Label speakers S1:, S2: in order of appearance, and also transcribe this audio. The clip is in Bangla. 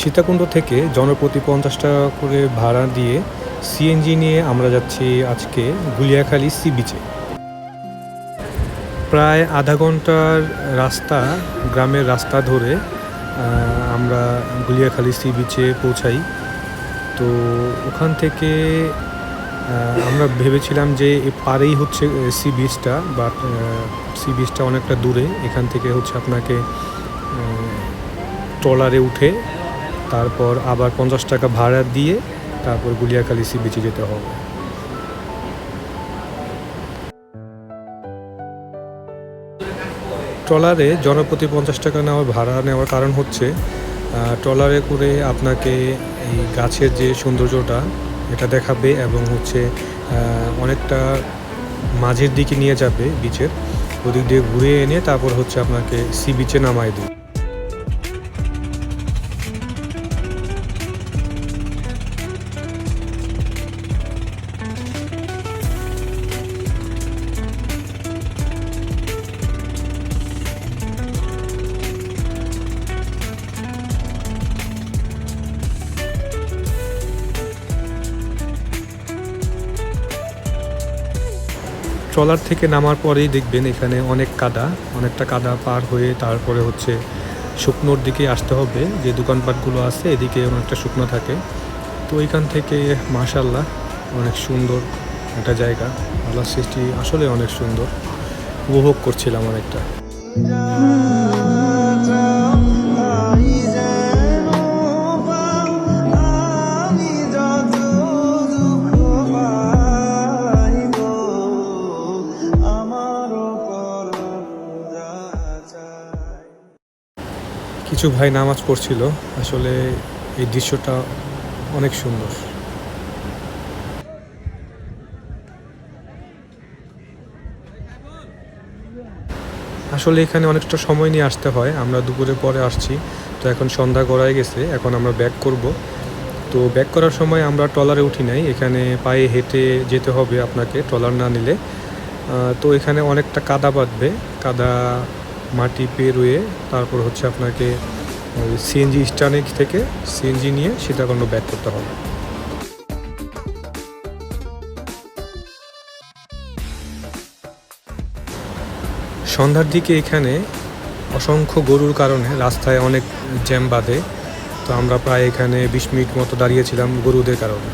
S1: সীতাকুণ্ড থেকে জনপ্রতি পঞ্চাশ টাকা করে ভাড়া দিয়ে সিএনজি নিয়ে আমরা যাচ্ছি আজকে গুলিয়াখালী সি বিচে। প্রায় আধা ঘণ্টার রাস্তা, গ্রামের রাস্তা ধরে আমরা গুলিয়াখালী সি বিচে পৌঁছাই। তো ওখান থেকে আমরা ভেবেছিলাম যে এ পারেই হচ্ছে সি বিচটা, বাট সি বিচটা অনেকটা দূরে। এখান থেকে হচ্ছে আপনাকে ট্রলারে উঠে তারপর আবার পঞ্চাশ টাকা ভাড়া দিয়ে তারপর গুলিয়াখালী সি বিচে যেতে হবে। ট্রলারে জনপ্রতি পঞ্চাশ টাকা নেওয়ার ভাড়া নেওয়ার কারণ হচ্ছে ট্রলারে করে আপনাকে এই গাছের যে সৌন্দর্যটা, এটা দেখাবে এবং হচ্ছে অনেকটা মাঝের দিকে নিয়ে যাবে বিচের, ওদিক দিয়ে ঘুরে এনে তারপর হচ্ছে আপনাকে সি বিচে নামায় দেবে। ট্রলার থেকে নামার পরেই দেখবেন এখানে অনেক কাদা, অনেকটা কাদা পার হয়ে তারপরে হচ্ছে শুকনোর দিকে আসতে হবে। যে দোকানপাটগুলো আছে, এদিকে অনেকটা শুকনো থাকে। তো এখান থেকে মাশাল্লাহ অনেক সুন্দর একটা জায়গা। আল্লাহ সৃষ্টি আসলে অনেক সুন্দর। উপভোগ করছিলাম অনেকটা। কিছু ভাই নামাজ পড়ছিল। আসলে এই দৃশ্যটা অনেক সুন্দর। আসলে এখানে অনেকটা সময় নিয়ে আসতে হয়। আমরা দুপুরে পরে আসছি। তো এখন সন্ধ্যা গড়ায় গেছে। এখন আমরা ব্যাক করব। তো ব্যাক করার সময় আমরা ট্রলারে উঠি নাই। এখানে পায়ে হেঁটে যেতে হবে আপনাকে ট্রলার না নিলে। তো এখানে অনেকটা কাদা বাঁধবে। কাদা মাটি পেরুয়ে তারপর হচ্ছে আপনাকে সিএনজি স্ট্যান্ড থেকে সিএনজি নিয়ে সীতাকুণ্ড ব্যাক করতে হবে। সন্ধ্যার দিকে এখানে অসংখ্য গরুর কারণে রাস্তায় অনেক জ্যাম বাঁধে, তো আমরা প্রায় এখানে বিশ মিনিট মতো দাঁড়িয়েছিলাম গরুদের কারণে।